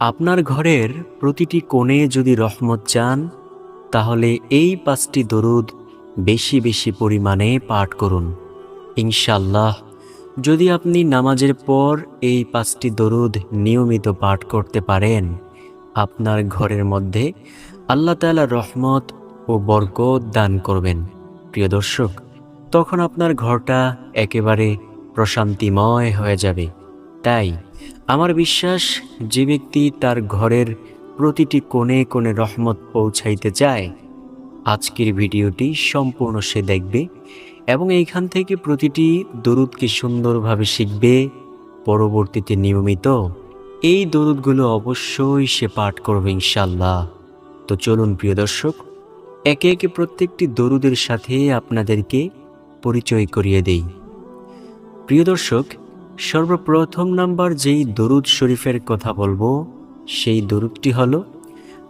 আপনার ঘরের প্রতিটি কোণে যদি রহমত চান, তাহলে এই পাঁচটি দরুদ বেশি বেশি পরিমাণে পাঠ করুন। ইনশাল্লাহ যদি আপনি নামাজের পর এই পাঁচটি দরুদ নিয়মিত পাঠ করতে পারেন, আপনার ঘরের মধ্যে আল্লাহ তাআলা রহমত ও বরকত দান করবেন। প্রিয় দর্শক, তখন আপনার ঘরটা একেবারে প্রশান্তিময় হয়ে যাবে। তাই আমার বিশ্বাস, যে ব্যক্তি তার ঘরের প্রতিটি কোণে কোণে রহমত পৌঁছাইতে চায়, আজকের ভিডিওটি সম্পূর্ণ সে দেখবে এবং এইখান থেকে প্রতিটি দরুদকে সুন্দরভাবে শিখবে। পরবর্তীতে নিয়মিত এই দরুদগুলো অবশ্যই সে পাঠ করবে ইনশাল্লাহ তো চলুন প্রিয় দর্শক, একে একে প্রত্যেকটি দরুদের সাথে আপনাদেরকে পরিচয় করিয়ে দেই। প্রিয় দর্শক সর্বপ্রথম নাম্বার যেই দরুদ শরীফের কথা বলব, সেই দরুদটি হল,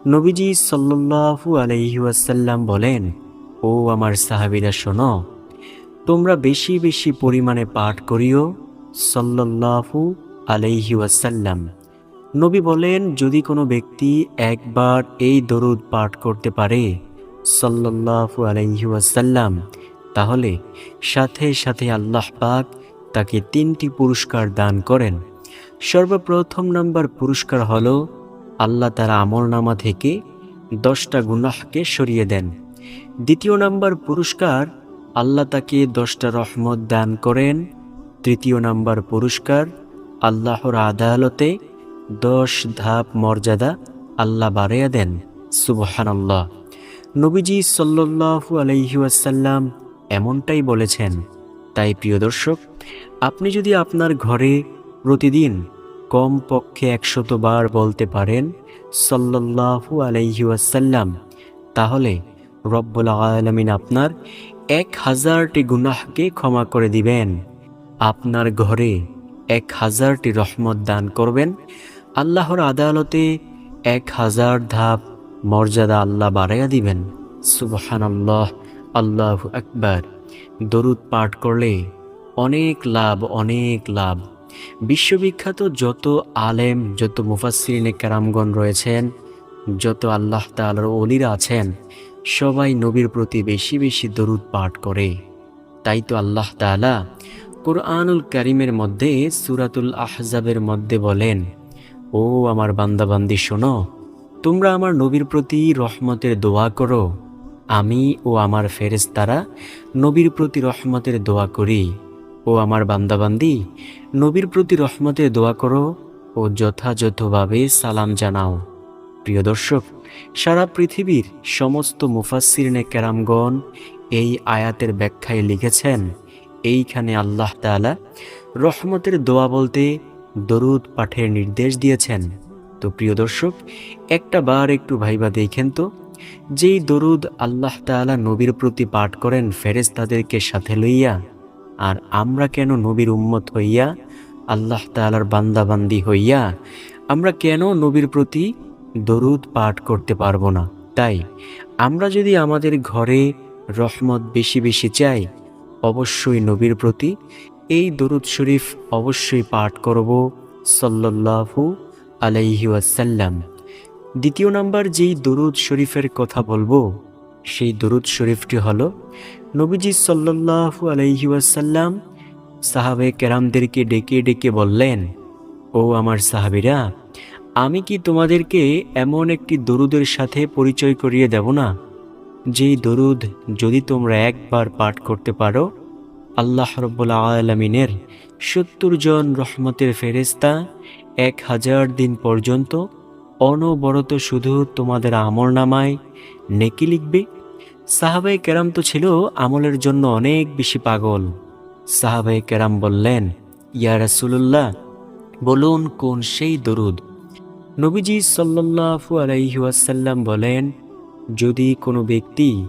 নবীজি সাল্লাল্লাহু আলাইহি ওয়াসাল্লাম বলেন, ও আমার সাহাবিরা, শোনো, তোমরা বেশি বেশি পরিমাণে পাঠ করিও সাল্লাল্লাহু আলাইহি ওয়াসাল্লাম। নবী বলেন, যদি কোনো ব্যক্তি একবার এই দরুদ পাঠ করতে পারে সাল্লাল্লাহু আলাইহি ওয়াসাল্লাম, তাহলে সাথে সাথে আল্লাহ পাক তাকে তিনটি পুরস্কার দান করেন। সর্বপ্রথম নাম্বার পুরস্কার হল, আল্লাহ তার আমল নামা থেকে দশটা গুনাহকে সরিয়ে দেন। দ্বিতীয় নাম্বার পুরস্কার, আল্লাহ তাকে দশটা রহমত দান করেন। তৃতীয় নাম্বার পুরস্কার, আল্লাহর আদালতে দশ ধাপ মর্যাদা আল্লাহ বাড়াইয়া দেন। সুবহানাল্লাহ। নবীজি সাল্লাল্লাহু আলাইহি ওয়াসাল্লাম এমনটাই বলেছেন। তাই প্রিয় দর্শক আপনি যদি আপনার ঘরে প্রতিদিন কম পক্ষে একশত বার বলতে পারেন, সাল্লাল্লাহু আলাইহি ওয়াসাল্লাম, তাহলে রব্বুল আলামিন আপনার এক হাজারটি গুনাহকে ক্ষমা করে দিবেন। আপনার ঘরে এক হাজারটি রহমত দান করবেন। আল্লাহর আদালতে এক হাজার ধাপ মর্যাদা আল্লাহ বাড়াইয়া দিবেন। সুবহান আল্লাহ আল্লাহ আকবার। দরুদ পাঠ করলে অনেক লাভ অনেক লাভ। বিশ্ববিখ্যাত যত আলেম, যত মুফাসিরিনে কারামগণ রয়েছেন, যত আল্লাহ তালার অলিরা আছেন, সবাই নবীর প্রতি বেশি বেশি দরুদ পাঠ করে। তাই তো আল্লাহ তালা কোরআনুল করিমের মধ্যে, সুরাতুল আহজাবের মধ্যে বলেন, ও আমার বান্দাবান্দি, শোনো, তোমরা আমার নবীর প্রতি রহমতের দোয়া করো। আমি ও আমার ফেরেস্তারা নবীর প্রতি রহমতের দোয়া করি। ও আমার বান্দাবান্দি, নবীর প্রতি রহমতের দোয়া করো ও যথাযথভাবে সালাম জানাও। প্রিয় দর্শক, সারা পৃথিবীর সমস্ত মুফাসিরনে কেরামগণ এই আয়াতের ব্যাখ্যায় লিখেছেন, এইখানে আল্লাহ তাআলা রহমতের দোয়া বলতে দরুদ পাঠের নির্দেশ দিয়েছেন। তো প্রিয় দর্শক, একটা বার একটু ভাইবা দেখেন তো, যেই দরুদ আল্লাহ তাআলা নবীর প্রতি পাঠ করেন ফেরেজ তাদেরকে সাথে লইয়া আর আমরা কেন নবীর উম্মত হইয়া, আল্লাহ তাআলার বান্দাবান্দি হইয়া, আমরা কেন নবীর প্রতি দরুদ পাঠ করতে পারব না? তাই, আমরা যদি আমাদের ঘরে রহমত বেশি বেশি চাই, অবশ্যই নবীর প্রতি এই দরুদ শরীফ অবশ্যই পাঠ করব সাল্লাল্লাহু আলাইহি ওয়াসাল্লাম। দ্বিতীয় নাম্বার যেই দরুদ শরীফের কথা বলব, সেই দরুদ শরীফটি হলো নবীজি সাল্লাল্লাহু আলাইহি ওয়াসাল্লাম সাহাবে কেরামদেরকে ডেকে ডেকে বললেন, ও আমার সাহাবিরা, আমি কি তোমাদেরকে এমন একটি দরুদের সাথে পরিচয় করিয়ে দেব না? যেই দরুদ যদি তোমরা একবার পাঠ করতে পারো, আল্লাহ রব্বুল আলমিনের সত্তর জন রহমতের ফেরেস্তা এক হাজার দিন পর্যন্ত অনবরত শুধু তোমাদের আমর নামায় নেকি লিখবে সাহাবাই কেরাম তো ছিল আমলের জন্য অনেক বেশি পাগল। সাহাবাই কেরাম বললেন, ইয়া রাসূলুল্লাহ, বলুন কোন সেই দরুদ? নবীজি সাল্লাল্লাহু আলাইহি ওয়াসাল্লাম বলেন, যদি কোনো ব্যক্তি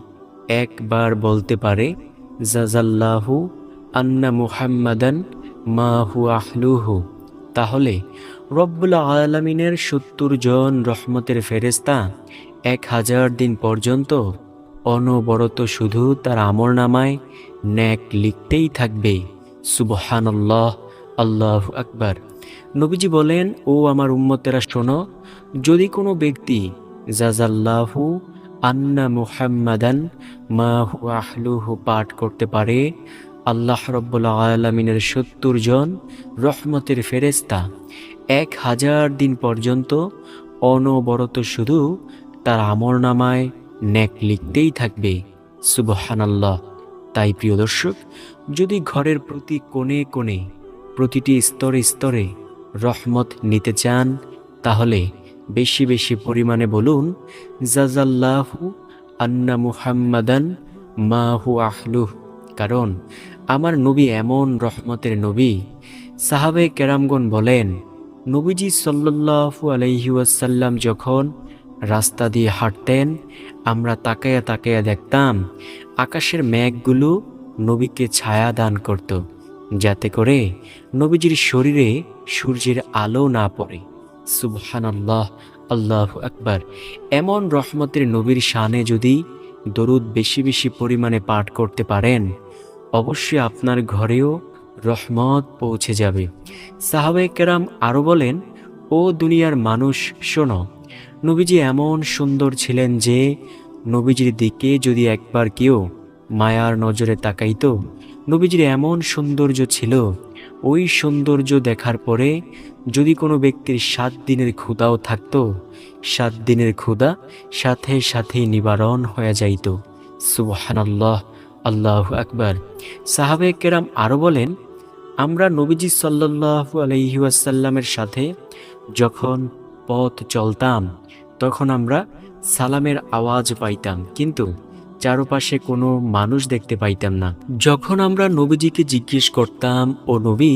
একবার বলতে পারে জাজাল্লাহু আন্না মুহাম্মাদান মা হু আহলুহু, তাহলে রব্বুল আলমিনের সত্তর জন রহমতের ফেরেস্তা এক হাজার দিন পর্যন্ত অনবরত শুধু তার আমর নামায় ন্যাক লিখতেই থাকবে। সুবহানাল্লাহ, আল্লাহ আকবার। নবীজি বলেন, ও আমার উম্মতেরা, শোনো, যদি কোনো ব্যক্তি জাজাল্লাহু আন্না মুহাম্মাদান মা আহলুহু পাঠ করতে পারে, আল্লাহ রব্বুল আলমিনের সত্তর জন রহমতের ফেরেস্তা এক হাজার দিন পর্যন্ত অনবরত শুধু তার আমর নামায় ন্যাক লিখতেই থাকবে, সুবহানাল্লাহ। তাই প্রিয় দর্শক, যদি ঘরের প্রতি কোণে কোণে, প্রতিটি স্তরে স্তরে রহমত নিতে চান, তাহলে বেশি বেশি পরিমাণে বলুন, জাজাল্লাহু আন্না মুহাম্মাদান মাহু আহলুহ। কারণ আমার নবী এমন রহমতের নবী। সাহাবে কেরামগণ বলেন, নবীজি সাল্লাল্লাহু আলাইহি ওয়াসাল্লাম যখন রাস্তা দিয়ে হাঁটতেন, আমরা তাকায়া তাকায়া দেখতাম আকাশের মেঘগুলো নবীকে ছায়া দান করত, যাতে করে নবীজির শরীরে সূর্যের আলো না পড়ে। সুবহান আল্লাহ আল্লাহ আকবার। এমন রহমতের নবীর শানে যদি দরুদ বেশি বেশি পরিমাণে পাঠ করতে পারেন, অবশ্যই আপনার ঘরেও রহমত পৌঁছে যাবে। সাহাবে কেরাম আরও বলেন, ও দুনিয়ার মানুষ, শোনো নবীজি এমন সুন্দর ছিলেন যে নবীজির দিকে যদি একবার কেউ মায়ার নজরে তাকাইতো, নবীজির এমন সৌন্দর্য ছিল, ওই সৌন্দর্য দেখার পরে যদি কোনো ব্যক্তির সাত দিনের ক্ষুদাও থাকতো, সাত দিনের ক্ষুদা সাথে সাথেই নিবারণ হয়ে যাইত। সুবহানাল্লাহ, আল্লাহ আকবার। সাহাবে কেরাম আরও বলেন, আমরা নবীজি সাল্লাল্লাহু আলাইহি ওয়াসাল্লামের সাথে যখন পথ চলতাম তখন আমরা সালামের আওয়াজ পাইতাম, কিন্তু চারপাশে কোনো মানুষ দেখতে পাইতাম না। যখন আমরা নবীজিকে জিজ্ঞেস করতাম, ও নবী,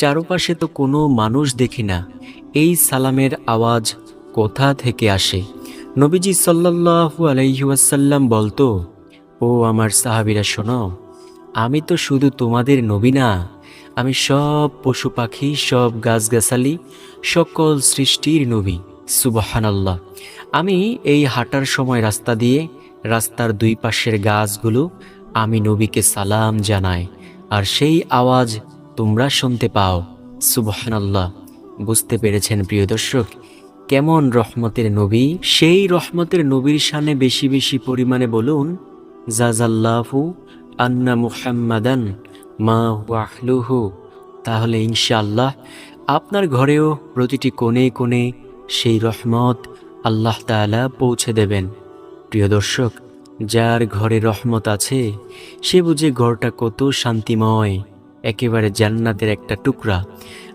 চারপাশে তো কোনো মানুষ দেখি না, এই সালামের আওয়াজ কোথা থেকে আসে? নবীজি সাল্লাল্লাহু আলাইহি ওয়াসাল্লাম বলতো, ও আমার সাহাবিরা, শোনো, আমি তো শুধু তোমাদের নবী না, আমি সব পশু পাখি, সব গাছগাছালি, সকল সৃষ্টির নবী। সুবহানাল্লাহ। আমি এই হাঁটার সময় রাস্তা দিয়ে, রাস্তার দুই পাশের গাছগুলো আমি নবীকে সালাম জানাই, আর সেই আওয়াজ তোমরা শুনতে পাও। সুবহানাল্লাহ। বুঝতে পেরেছেন প্রিয় দর্শক, কেমন রহমতের নবী? সেই রহমতের নবীর শানে বেশি বেশি পরিমাণে বলুন জাজাল্লাহু আন্না মুহাম্মাদান মা ওয়াহলুহু তাহলে ইনশাআল্লাহ, আপনার ঘরেও প্রতিটি কোণে কোণে সেই রহমত আল্লাহ তাআলা পৌঁছে দেবেন। প্রিয় দর্শক, যার ঘরে রহমত আছে, সে বুঝে ঘরটা কত শান্তিময়, একেবারে জান্নাতের একটা টুকরা।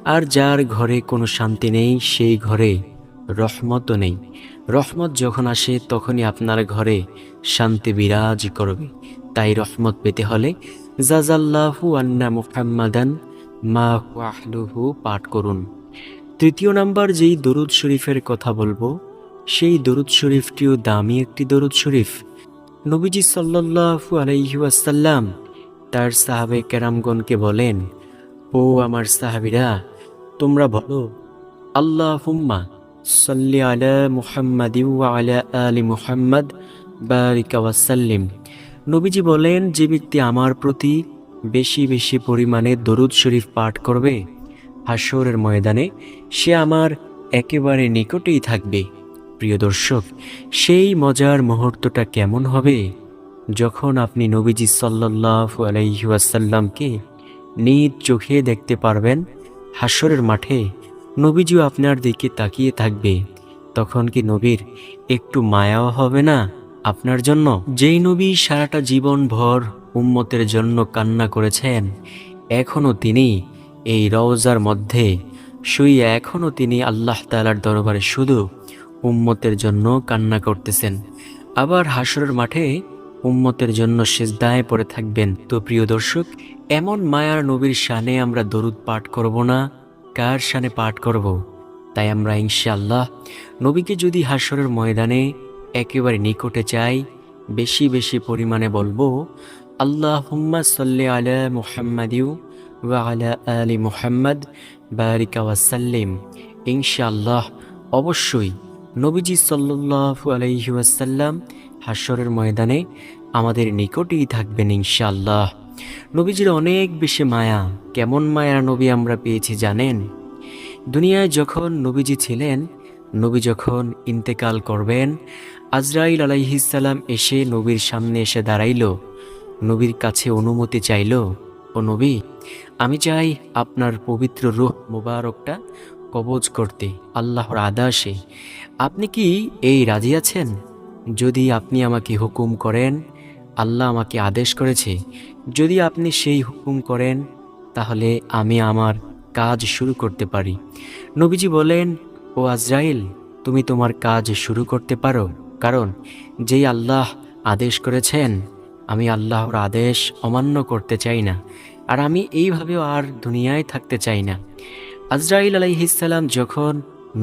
আর যার ঘরে কোনো শান্তি নেই, সেই ঘরে রহমতও নেই। রহমত যখন আসে, তখনই আপনার ঘরে শান্তি বিরাজ করবে। তাই রহমত পেতে হলে জাজাল্লাহু আন্না মুহাম্মাদান মা পাঠ করুন। তৃতীয় নাম্বার যেই দরুদ শরীফের কথা বলব, সেই দরুদ শরীফটিও দামি একটি দরুদ শরীফ। নবীজি সাল্লাল্লাহু আলাইহি ওয়াসাল্লাম তার সাহাবে কেরামগণকে বলেন, ও আমার সাহাবিরা, তোমরা বলো আল্লাহ হুম্মা সাল্লি আলা মুহাম্মাদ আলা আলি মুহাম্মদ, বারিকা ওয়াসাল্লিম নবীজি বলেন, যে ব্যক্তি আমার প্রতি বেশি বেশি পরিমাণে দরুদ শরীফ পাঠ করবে হাসরের ময়দানে সে আমার একেবারে নিকটেই থাকবে। প্রিয় দর্শক, সেই মজার মুহূর্তটা কেমন হবে? যখন আপনি নবীজি সাল্লাল্লাহু আলাইহি ওয়াসাল্লামকে নিজ চোখে দেখতে পারবেন হাসরের মাঠে নবীজিও আপনার দিকে তাকিয়ে থাকবে। তখন কি নবীর একটু মায়াও হবে না আপনার জন্য? যেই নবী সারাটা জীবন ভর উম্মতের জন্য কান্না করেছেন এখনও তিনি এই রওজার মধ্যে শুয়ে এখনও তিনি আল্লাহ তালার দরবারে শুধু উম্মতের জন্য কান্না করতেছেন। আবার হাসরের মাঠে উম্মতের জন্য সেজদায় পড়ে থাকবেন। তো প্রিয় দর্শক, এমন মায়ার নবীর শানে আমরা দরুদ পাঠ করব না, কার শানে পাঠ করব? তাই আমরা ইনশাআল্লাহ নবীকে যদি হাসরের ময়দানে একেবারে নিকটে চাই, বেশি বেশি পরিমাণে বলব আল্লাহ হুম্মা সাল্লি আলা মুহাম্মাদিউ ওয়া আলা মুহাম্মদ, বারিকা ওয়াসাল্লিম ইনশাআল্লাহ, অবশ্যই নবীজি আলাইহি ওয়াসাল্লাম হাসরের ময়দানে আমাদের নিকটেই থাকবেন ইনশাআল্লাহ। নবীজির অনেক বেশি মায়া, কেমন মায়া নবী আমরা পেয়েছি জানেন? দুনিয়ায় যখন নবীজি ছিলেন, নবী যখন ইন্তেকাল করবেন, আজরাইল আলাইহিসাল্লাম এসে নবীর সামনে এসে দাঁড়াইল, নবীর কাছে অনুমতি চাইল ও নবী, আমি চাই আপনার পবিত্র রূহ মোবারকটা কবজ করতে, আল্লাহর আদাসে। আপনি কি এই রাজি আছেন? যদি আপনি আমাকে হুকুম করেন, আল্লাহ আমাকে আদেশ করেছে, যদি আপনি সেই হুকুম করেন, তাহলে আমি আমার কাজ শুরু করতে পারি। নবীজি বলেন, ও আজরাইল, তুমি তোমার কাজ শুরু করতে পারো, কারণ যেই আল্লাহ আদেশ করেছেন আমি আল্লাহর আদেশ অমান্য করতে চাই না, আর আমি এইভাবেও আর দুনিয়ায় থাকতে চাই না। আজরাইল আলাইহিসাল্লাম যখন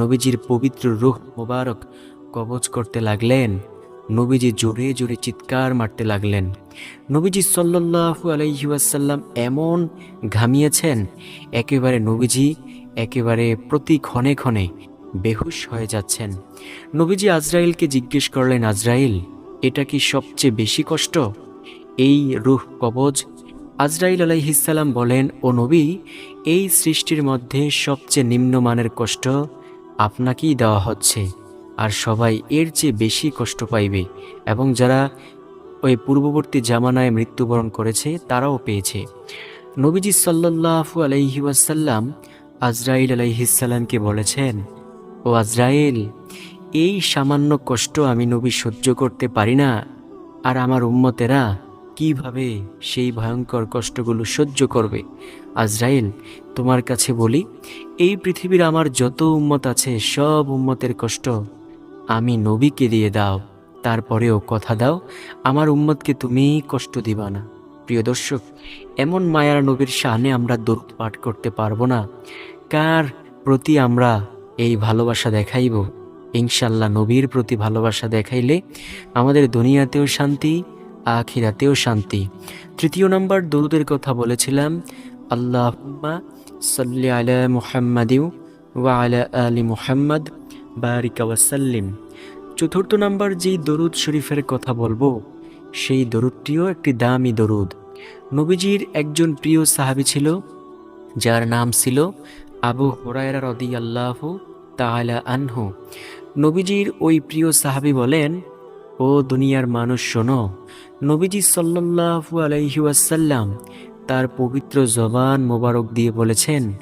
নবীজির পবিত্র রূহ মোবারক কবজ করতে লাগলেন, নবীজি জোরে জোরে চিৎকার মারতে লাগলেন। নবীজি সাল্লাল্লাহু আলাইহি ওয়াসাল্লাম এমন ঘামিয়েছেন, একেবারে নবীজি একেবারে প্রতি ক্ষণে ক্ষণে বেহুশ হয়ে যাচ্ছেন। নবীজি আজরাইলকে জিজ্ঞেস করলেন, আজরাইল, এটা কি সবচেয়ে বেশি কষ্ট? এই রুহ কবজ আজরাইল আলাইহিসাল্লাম বলেন, ও নবী, এই সৃষ্টির মধ্যে সবচেয়ে নিম্নমানের কষ্ট আপনাকেই দেওয়া হচ্ছে। আর সবাই এর চেয়ে বেশি কষ্ট পাইবে এবং যারা ওই পূর্ববর্তী জামানায় মৃত্যুবরণ করেছে, তারাও পেয়েছে। নবীজি সাল্লাল্লাহু আলাইহি ওয়াসাল্লাম আজরাইল আলাইহিসাল্লামকে বলেছেন, ও আজরাইল, এই সামান্য কষ্ট আমি নবী সহ্য করতে পারি না। আর আমার উম্মতেরা কীভাবে সেই ভয়ঙ্কর কষ্টগুলো সহ্য করবে? আজরাইল, তোমার কাছে বলি, এই পৃথিবীর আমার যত উম্মত আছে, সব উম্মতের কষ্ট আমি নবীকে দিয়ে দাও। তারপরেও কথা দাও, আমার উম্মতকে তুমি কষ্ট দিবা না। প্রিয় দর্শক, এমন মায়ার নবীর শানে আমরা দরুদ পাঠ করতে পারব না। কার প্রতি আমরা এই ভালোবাসা দেখাইব? ইনশাল্লাহ নবীর প্রতি ভালোবাসা দেখাইলে আমাদের দুনিয়াতেও শান্তি আখিরাতেও শান্তি। তৃতীয় নম্বর দরুদের কথা বলেছিলাম আল্লাহ সাল্লি আলা মুহাম্মাদিউ ওয়া আলা আলি মুহাম্মদ, বারিকা ওয়াসাল্লিম চতুর্থ নাম্বার যেই দরুদ শরীফের কথা বলব, সেই দরুদটিও একটি দামি দরুদ। নবীজির একজন প্রিয় সাহাবী ছিল, যার নাম ছিল আবু হরায়রা রদি আল্লাহ তাহলা আনহু। নবীজির ওই প্রিয় সাহাবী বলেন, ও দুনিয়ার মানুষ শোনো নবীজি সাল্লাল্লাহু আলাইহি ওয়াসাল্লাম তার পবিত্র জবান মোবারক দিয়ে বলেছেন,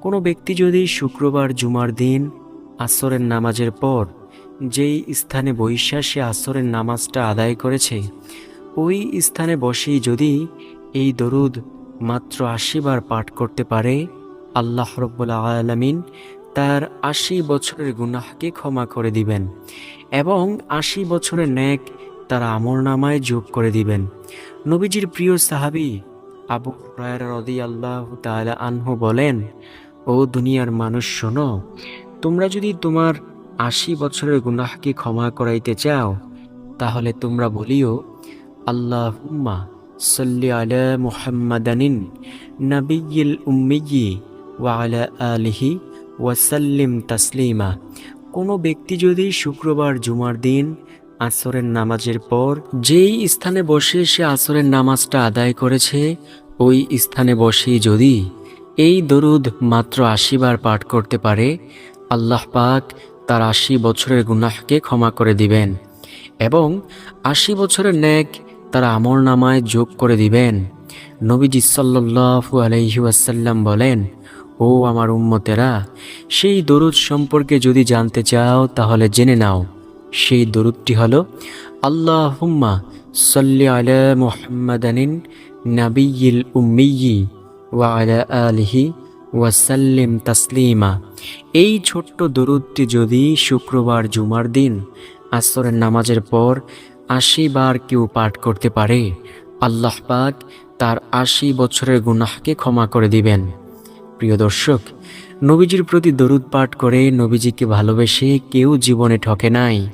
কোনো ব্যক্তি যদি শুক্রবার জুমার দিন আসরের নামাজের পর যেই স্থানে বৈশা সে আসরের নামাজটা আদায় করেছে, ওই স্থানে বসেই যদি এই দরুদ মাত্র আশি বার পাঠ করতে পারে, আল্লাহ রব্বুল আলমিন তার আশি বছরের গুনাহকে ক্ষমা করে দিবেন এবং আশি বছরের ন্যাক তার আমর নামায় যোগ করে দিবেন। নবীজির প্রিয় সাহাবি আবু রদি আল্লাহ তালা আনহু বলেন, ও দুনিয়ার মানুষ, শোনো, তোমরা যদি তোমার আশি বছরের গুনাহকে ক্ষমা করাইতে চাও, তাহলে তোমরা বলিও আল্লাহ সাল্লি আলা মুহাম্মাদানিন নাবিয়িল উম্মিয়ি ওয়া আলা আলিহি ওয়াসাল্লিম তাসলিমা। কোনো ব্যক্তি যদি শুক্রবার জুমার দিন আসরের নামাজের পর যেই স্থানে বসে সে আসরের নামাজটা আদায় করেছে, ওই স্থানে বসেই যদি এই দরুদ মাত্র আশি বার পাঠ করতে পারে, আল্লাহ পাক তার আশি বছরের গুনাহকে ক্ষমা করে দিবেন এবং আশি বছরের ন্যাক তার আমর নামায় যোগ করে দিবেন। নবীজি সাল্লু আলহি ওয়াসাল্লাম বলেন, ও আমার উম্মতেরা, সেই দরুদ সম্পর্কে যদি জানতে চাও তাহলে জেনে নাও। সেই দরুদটি হলো আল্লাহ হুম্মা সাল্লি আলা মুহাম্মাদানিন নাবিয়িল উম্মিয়ি ওয়া আলা আলিহি ওয়াসাল্লিম তাসলিমা। এই ছোট্ট দরুদটি যদি শুক্রবার জুমার দিন, আসরের নামাজের পর আশি বার কেউ পাঠ করতে পারে, আল্লাহ পাক তার আশি বছরের গুনাহকে ক্ষমা করে দিবেন। প্রিয় দর্শক, নবীজির প্রতি দরুদ পাঠ করে নবীজিকে ভালোবেসে কেউ জীবনে ঠকে নাই।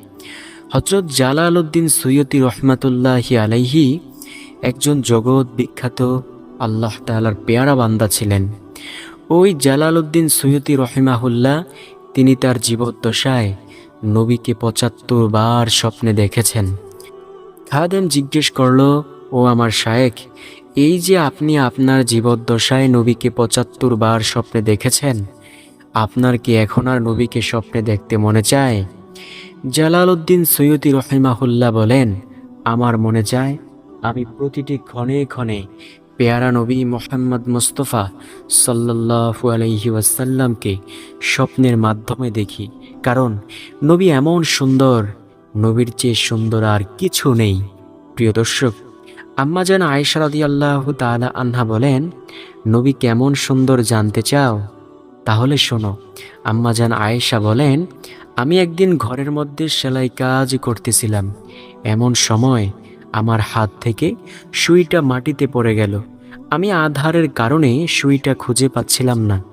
হজরত জালাল উদ্দিন সৈয়দি রহমাতুল্লাহি আলাইহি একজন জগৎ বিখ্যাত আল্লাহ তালার পেয়ারা বান্দা ছিলেন। ওই জালাল উদ্দিন সৈয়দি রহিমাহুল্লাহ তিনি তার জীবদ্দশায় নবীকে পঁচাত্তর বার স্বপ্নে দেখেছেন। খাদেম জিজ্ঞেস করল, ও আমার শায়েক এই যে আপনি আপনার জীবদ্দশায় নবীকে পঁচাত্তর বার স্বপ্নে দেখেছেন, আপনার কি এখন আর নবীকে স্বপ্নে দেখতে মনে চায়? জালালউদ্দিন সৈয়দি রহিমাহুল্লাহ বলেন, আমার মনে চায় আমি প্রতিটি ক্ষণে ক্ষণে পেয়ারা নবী মোহাম্মদ মুস্তফা সাল্লাল্লাহু আলাইহি ওয়াসাল্লামকে স্বপ্নের মাধ্যমে দেখি। কারণ নবী এমন সুন্দর, নবীর চেয়ে সুন্দর আর কিছু নেই। প্রিয় দর্শক, আম্মা যেন আয়েশা আল্লাহ তালা আনহা বলেন, নবী কেমন সুন্দর জানতে চাও তাহলে শোনো আম্মা জান আয়েশা বলেন, আমি একদিন ঘরের মধ্যে সেলাই কাজ করতেছিলাম। এমন সময় আমার হাত থেকে সুইটা মাটিতে পড়ে গেল। আমি আধারের কারণে সুইটা খুঁজে পাচ্ছিলাম না।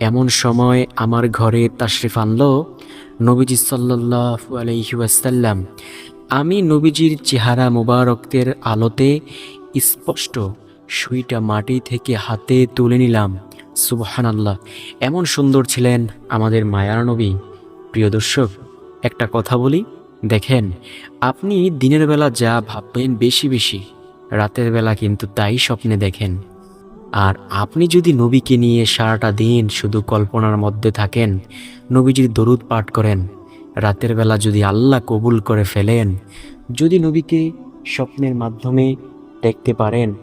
এমন সময় আমার ঘরে তাশরিফ আনলো, নবীজি সাল্লাল্লাহু আলাইহি ওয়াসাল্লাম। আমি নবীজির চেহারা মোবারকদের আলোতে স্পষ্ট সুইটা মাটি থেকে হাতে তুলে নিলাম। সুবহানাল্লাহ। এমন সুন্দর ছিলেন আমাদের মায়ার নবী। প্রিয় দর্শক, একটা কথা বলি, দেখেন, আপনি দিনের বেলা যা ভাববেন বেশি বেশি, রাতের বেলা কিন্তু তাই স্বপ্নে দেখেন। আর আপনি যদি নবীকে নিয়ে সারাটা দিন শুধু কল্পনার মধ্যে থাকেন, নবীজির দরুদ পাঠ করেন, রাতের বেলা যদি আল্লাহ কবুল করে ফেলেন, যদি নবীকে স্বপ্নের মাধ্যমে দেখতে পারেন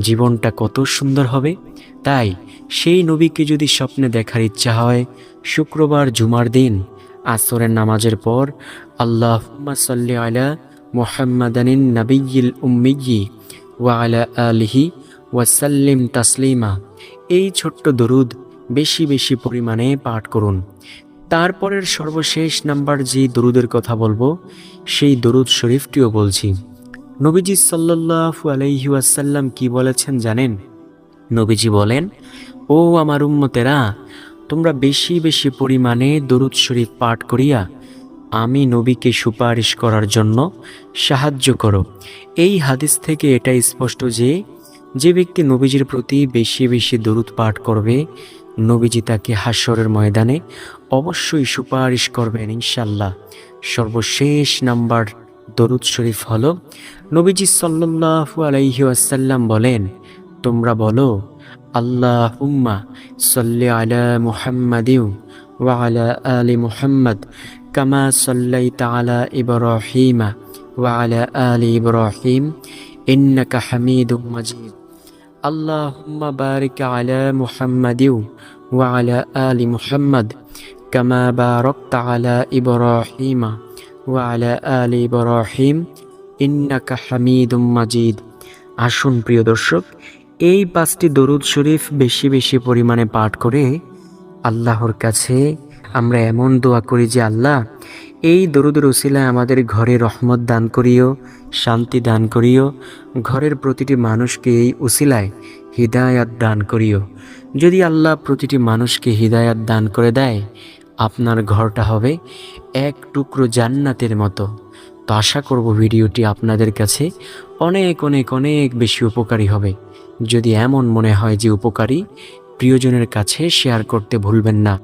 জীবনটা কত সুন্দর হবে? তাই সেই নবীকে যদি স্বপ্নে দেখার ইচ্ছা হয়, শুক্রবার জুমার দিন, আসরের নামাজের পর আল্লাহ সাল্লি আলা মোহাম্মদানিন নবীল উম্মিয়ি ওয়া আলা আলিহি ওয়াসাল্লিম তাসলিমা। এই ছোট্ট দরুদ বেশি বেশি পরিমাণে পাঠ করুন। তারপরের সর্বশেষ নাম্বার যে দরুদের কথা বলব, সেই দরুদ শরীফটিও বলছি। নবীজি আলাইহি ওয়াসাল্লাম কি বলেছেন জানেন? নবীজি বলেন, ও আমার উম্মতেরা, তোমরা বেশি বেশি পরিমাণে দরুদ শরীফ পাঠ করিয়া আমি নবীকে সুপারিশ করার জন্য সাহায্য করো। এই হাদিস থেকে এটা স্পষ্ট যে যে ব্যক্তি নবীজির প্রতি বেশি বেশি দরুদ পাঠ করবে, নবীজি তাকে হাস্যরের ময়দানে অবশ্যই সুপারিশ করবেন ইনশাল্লাহ সর্বশেষ নাম্বার দরুদ শরীফ হল, নবীজি সাল্লু আলাইহাসাল্লাম বলেন, তোমরা বলো আল্লাহ উম্মা সল্লি আলা মুহাম্মাদিউ ওয়ালা আলি মুহাম্মদ কামা সল্লাই তালা ইবরাহিমা ওয়ালা আলি ইবরাহিম ইন্নাকা হামিদুম মজিদ। আল্লাহুম্মা বারিক আলা মুহাম্মাদিউ ওয়ালা আলি মুহাম্মদ কামা বারাকতা আলা ইবরাহিমা ওয়ালা আলী বরাহিম ইন্নাকা হামিদুম মাজিদ। আসুন প্রিয় দর্শক, এই পাঁচটি দরুদ শরীফ বেশি বেশি পরিমাণে পাঠ করে আল্লাহর কাছে আমরা এমন দোয়া করি যে, আল্লাহ, এই দরুদ রসিলায় আমাদের ঘরে রহমত দান করিও, শান্তি দান করিও, ঘরের প্রতিটি মানুষকে এই উসিলায় হৃদায়াত দান করিও। যদি আল্লাহ প্রতিটি মানুষকে হৃদায়াত দান করে দেয় আপনার ঘরটা হবে এক টুকরো জান্নাতের মতো। তো আশা করব ভিডিওটি আপনাদের কাছে অনেক অনেক অনেক বেশি উপকারী হবে। যদি এমন মনে হয় যে উপকারী, প্রিয়জনের কাছে শেয়ার করতে ভুলবেন না।